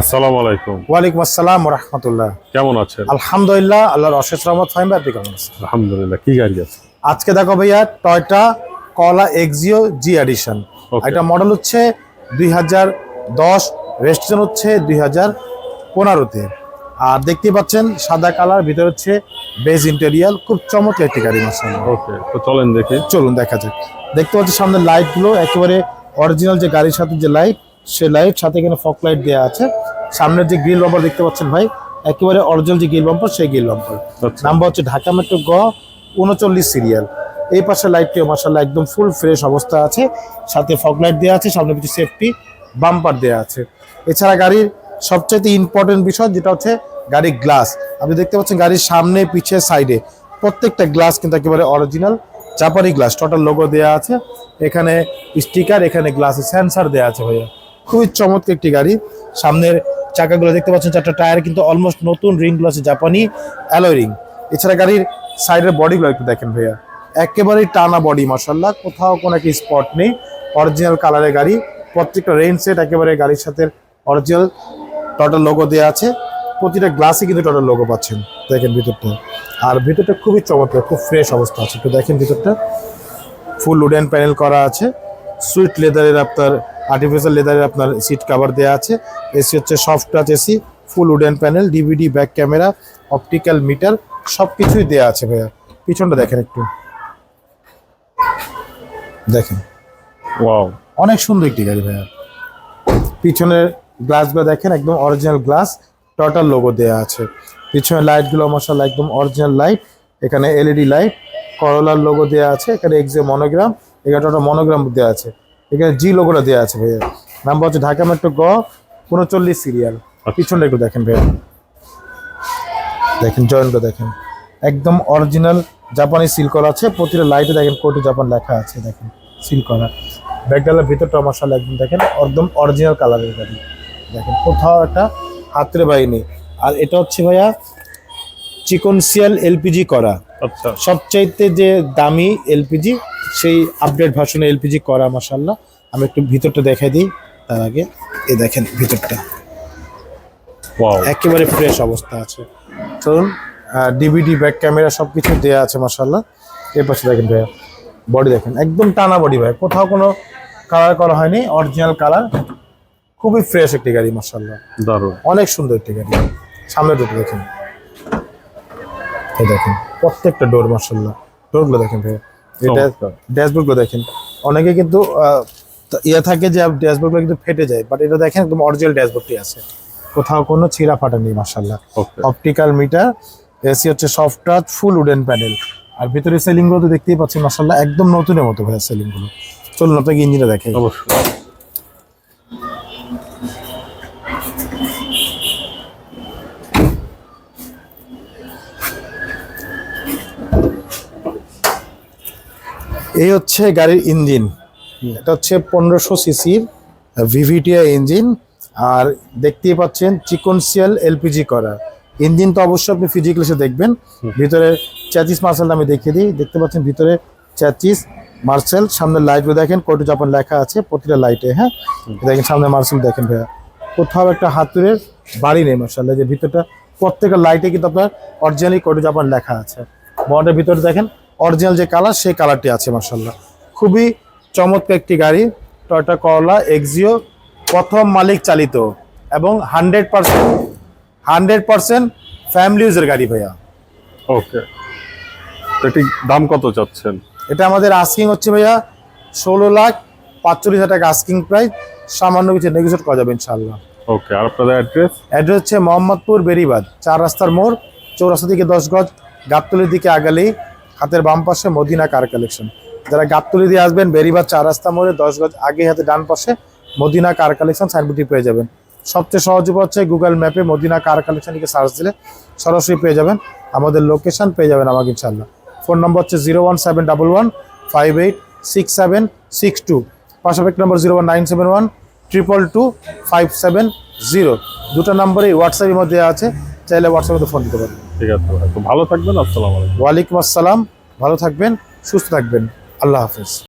আসসালামু আলাইকুম। ওয়ালাইকুম আসসালাম রহমতুল্লাহ। কেমন আছেন? আলহামদুলিল্লাহ আল্লাহর অশেষ রহমত ফাইম আপনি কেমন আছেন? আলহামদুলিল্লাহ কি গাড়ি আছে? আজকে দেখো ভাইয়া Toyota Corolla Axio G edition. এটা মডেল হচ্ছে দুই হাজার দশ রেজিস্ট্রেশন হচ্ছে দুই হাজার পনেরোতে। আর দেখতে পাচ্ছেন সাদা কালার ভিতরে হচ্ছে বেজ ইন্টেরিয়াল খুব চমৎকার একটি গাড়ি মাসাল ওকে তো চলেন দেখি। চলুন দেখা যাক। দেখতে পাচ্ছি সামনে লাইটগুলো একেবারে অরিজিনাল যে গাড়ির সাথে যে লাইট সে লাইট সাথে এখানে ফক লাইট দেওয়া আছে। সামনের যে গ্রিল বাম্পার দেখতে পাচ্ছেন ভাই একেবারে অরিজিনাল যে গ্রিল বাম্পার সেই গ্রিল বাম্পার। আচ্ছা। নাম্বার হচ্ছে ঢাকা মেট্রো গ উনচল্লিশ সিরিয়াল। এই পাশে লাইটটিও মাসাল্লাহ একদম ফুল ফ্রেশ অবস্থা আছে। সাথে ফগ লাইট দেওয়া আছে সামনে কিছু সেফটি বাম্পার দেওয়া আছে। এছাড়া গাড়ির সবচাইতে ইম্পর্টেন্ট বিষয় যেটা হচ্ছে গাড়ির গ্লাস আপনি দেখতে পাচ্ছেন গাড়ির সামনে পিছে সাইডে প্রত্যেকটা গ্লাস কিন্তু একেবারে অরিজিনাল জাপানি গ্লাস টোটাল লোগো দেওয়া আছে। এখানে স্টিকার এখানে গ্লাসে সেন্সার দেওয়া আছে ভাইয়া। খুবই চমৎকার একটি গাড়ি। সামনের চাকাগুলো দেখতে পাচ্ছেন, চারটা টায়ার, কিন্তু অলমোস্ট নতুন রিংগুলো আছে জাপানি অ্যালয় রিং এছাড়া গাড়ির সাইডের বডিগুলো একটু দেখেন ভাইয়া। একেবারেই টানা বডি মার্শাল্লাহ কোথাও কোনো একটা স্পট নেই। অরিজিনাল কালারের গাড়ি। প্রত্যেকটা রেঞ্জ সেট একেবারে গাড়ির সাথে অরিজিনাল টোটাল লোগো দেওয়া আছে। প্রতিটা গ্লাসে কিন্তু টোটাল লোগো পাচ্ছেন। দেখেন ভিতরটা। আর ভিতরটা খুবই চমৎকার, খুব ফ্রেশ অবস্থা আছে। একটু দেখেন ভিতরটা। ফুল উডেন প্যানেল করা আছে। সুইট লেদারের আপনার আর্টিফিশিয়াল লেদারের আপনার সিট কভার দেওয়া আছে। এসি হচ্ছে soft touch AC full wooden panel DVD back camera optical meter সব কিছুই দেওয়া আছে ভাইয়া। পিছনটা দেখেন একটু। দেখেন। ওয়াও অনেক সুন্দর একটি গাড়ি ভাইয়া। পিছনের গ্লাসগুলো দেখেন একদম অরিজিনাল গ্লাস টোটাল লোগো দেওয়া আছে। পিছনের লাইটগুলো মশালা একদম অরিজিনাল লাইট এখানে এলইডি লাইট করলার লোগো দেওয়া আছে এখানে এক্সে মনোগ্রাম এখানে টোটাল মনোগ্রাম দেওয়া আছে। এখানে জি লোগোটা দেওয়া আছে ভাইয়া। নাম্বার হচ্ছে ঢাকা মেট্রো গ উনচল্লিশ সিরিয়াল পিছনটা একটু দেখেন ভাইয়া। দেখেন জয়েন্টটা দেখেন। একদম অরিজিনাল জাপানি সিল করা আছে। প্রতিটা লাইটে দেখেন কোটি জাপান লেখা আছে দেখেন সিল করা। ব্যাগডালের ভিতরটা মশালা একদম দেখেন একদম অরিজিনাল কালারের গাড়ি। দেখেন কোথাও একটা হাতের বাই নেই আর এটা হচ্ছে ভাইয়া চিকনসিয়াল এলপিজি করা। আচ্ছা। সবচাইতে যে দামি এলপিজি সেই আপডেট ভার্সনে এলপিজি করা মাসাল্লাহ আমি একটু ভিতরটা দেখাই দিই। তার আগে এ দেখেন ভিতরটা। একেবারে ফ্রেশ অবস্থা আছে। ধরুন ডিভিডি ব্যাক ক্যামেরা সব কিছু দেওয়া আছে মাসাল্লাহ এর পাশে দেখেন ভাইয়া বডি দেখেন। একদম টানা বডি ভাই। কোথাও কোনো কালার করা হয়নি অরিজিনাল কালার খুবই ফ্রেশ একটি গাড়ি মাসাল্লাহ দারুণ। অনেক সুন্দর একটি গাড়ি। সামনে ডোর দেখেন। এই দেখেন প্রত্যেকটা ডোর মার্শাল্লাহ ডোরগুলো দেখেন ভাই এটা ড্যাশবোর্ডগুলো দেখেন। অনেকে কিন্তু ইয়ে থাকে যে ড্যাশবোর্ডগুলো কিন্তু ফেটে যায় বাট এটা দেখেন একদম অরিজিনাল ড্যাশবোর্ডটি আছে। কোথাও কোনো ছিঁড়া ফাটা নেই মার্শাল্লাহ অপটিক্যাল মিটার এসি হচ্ছে soft touch full wooden panel আর ভিতরে সেলিংগুলো তো দেখতেই পাচ্ছেন মার্শাল্লাহ একদম নতুনের মতো ভাইয়া সেলিংগুলো চলুন আপনাকে ইঞ্জিনটা দেখাই। অবশ্যই। এই হচ্ছে গাড়ির ইঞ্জিন। এটা হচ্ছে পনেরোশো সিসির ভিভিটিআই ইঞ্জিন। আর দেখতেই পাচ্ছেন চিকনসিয়াল এলপিজি করা ইঞ্জিন তো অবশ্যই আপনি ফিজিক্যাল এসে দেখবেন। ভিতরে চ্যাচিস মার্সেল আমি দেখিয়ে দিই। দেখতে পাচ্ছেন ভিতরে চ্যাচিস মার্সেল সামনে লাইটগুলো দেখেন কোটো জাপান লেখা আছে প্রতিটা লাইটে হ্যাঁ? দেখেন সামনে মার্সেল দেখেন ভাইয়া। কোথাও একটা হাতুরের বাড়ি নেই মার্শাল্লাহ যে ভিতরটা প্রত্যেকটা লাইটে কিন্তু আপনার অরিজিনালি কোটো জাপান লেখা আছে। বডির ভিতরে দেখেন অরিজিনাল যে কালার সেই কালারটি আছে মার্শাল্লাহ খুবই চমৎকার একটি গাড়ি টয়টা করলা এক্সিও প্রথম মালিক চালিত এবং hundred percent hundred percent family ইউজের গাড়ি ভাইয়া। ওকে। এটি দাম কত চাচ্ছেন? এটা আমাদের আস্কিং হচ্ছে ভাইয়া ষোলো লাখ পাঁচচল্লিশ হাজার টাকা আস্কিং প্রাইস সামান্য কিছু নেগোসিয়েট করা যাবে ইনশাল্লাহ ওকে আর আপনাদের অ্যাড্রেস অ্যাড্রেস হচ্ছে মোহাম্মদপুর বেরিবাদ চার রাস্তার মোড় চৌরাস্তা থেকে দশ গজ গাবতলির দিকে আগালেই হাতের বাম পাশে মদিনা কার কালেকশন। যারা গাবতলি দিয়ে আসবেন বেরিবার চার রাস্তা মোড়ে, দশ গজ আগে হাতে ডান পাশে মদিনা কার কালেকশন সাইনবোর্ডটি পেয়ে যাবেন। সবচেয়ে সহজ উপায় হচ্ছে গুগল ম্যাপে মদিনা কার কালেকশন লিখে সার্চ দিলে সরাসরি পেয়ে যাবেন। আমাদের লোকেশন পেয়ে যাবেন আমাকে ইনশাল্লাহ ফোন নম্বর হচ্ছে zero one seven double one five eight six seven six two পাশাপাশি number zero one nine seven one triple two five seven zero দুটো নম্বরই হোয়াটসঅ্যাপের মধ্যে আছে, চাইলে হোয়াটসঅ্যাপে ফোন দিতে পারেন। ঠিক আছে। ভালো থাকবেন আসসালাম আলাইকুম। ওয়ালাইকুম আসসালাম। ভালো থাকবেন সুস্থ থাকবেন। আল্লাহ হাফেজ।